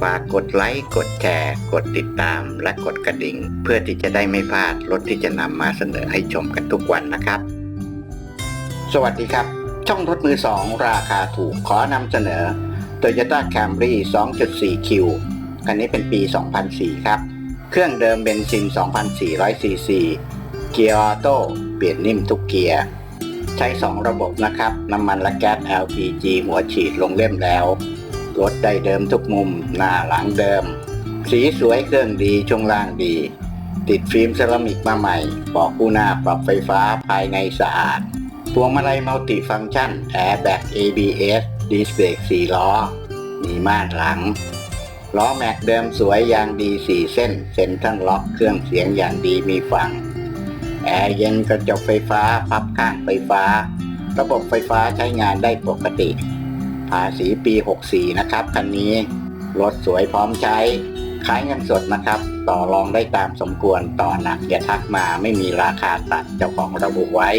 ฝากกดไลค์ กดแชร์ กดติดตาม และกดกระดิ่ง เพื่อที่จะได้ไม่พลาดรถที่จะนำมาเสนอให้ชมกันทุกวันนะครับ สวัสดีครับ ช่องรถมือสองราคาถูกขอนำเสนอ Toyota Camry 2.4 Q คันนี้เป็นปี 2004 ครับ เครื่องเดิมเบนซิน 2,400 ซีซี เกียร์ออโต้ เปลี่ยนนิ่มทุกเกียร์ ใช้ 2 ระบบนะครับ น้ำมันและแก๊ส LPG หัวฉีดลงเล่มแล้ว รถได้เดิมทุกมุม หน้าหลังเดิม สีสวยเครื่องดีช่วงล่างดี ติดฟิล์มเซรามิกมาใหม่ปอกคู่หน้าปรับไฟฟ้าภายในสะอาดพวงมาลัยมัลติฟังก์ชันแอร์แบ็ก ABS ดิสเบรก4ล้อ มีม่านหลัง ล้อแม็กเดิมสวยยางดี4เส้น เซ็นทรัลล็อกเครื่องเสียงอย่างดีมีฟัง แอร์เย็นกระจกไฟฟ้า พับข้างไฟฟ้า ระบบไฟฟ้าใช้งานได้ปกติ ภาษีปี 64 นะครับคันนี้รถสวยพร้อมใช้ขายเงินสดนะครับ ต่อรองได้ตามสมควรต่อหนักอย่าทักมาไม่มีราคาตัดเจ้าของระบุไว้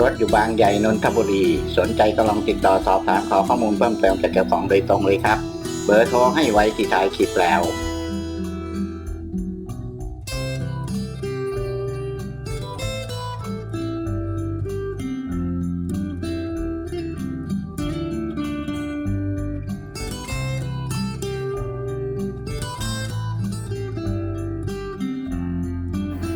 รถอยู่บางใหญ่นนทบุรี สนใจก็ลองติดต่อสอบถามขอข้อมูลเพิ่มเติมจากเจ้าของโดยตรงเลยครับ เบอร์โทรให้ไว้ที่ท้ายคลิปแล้ว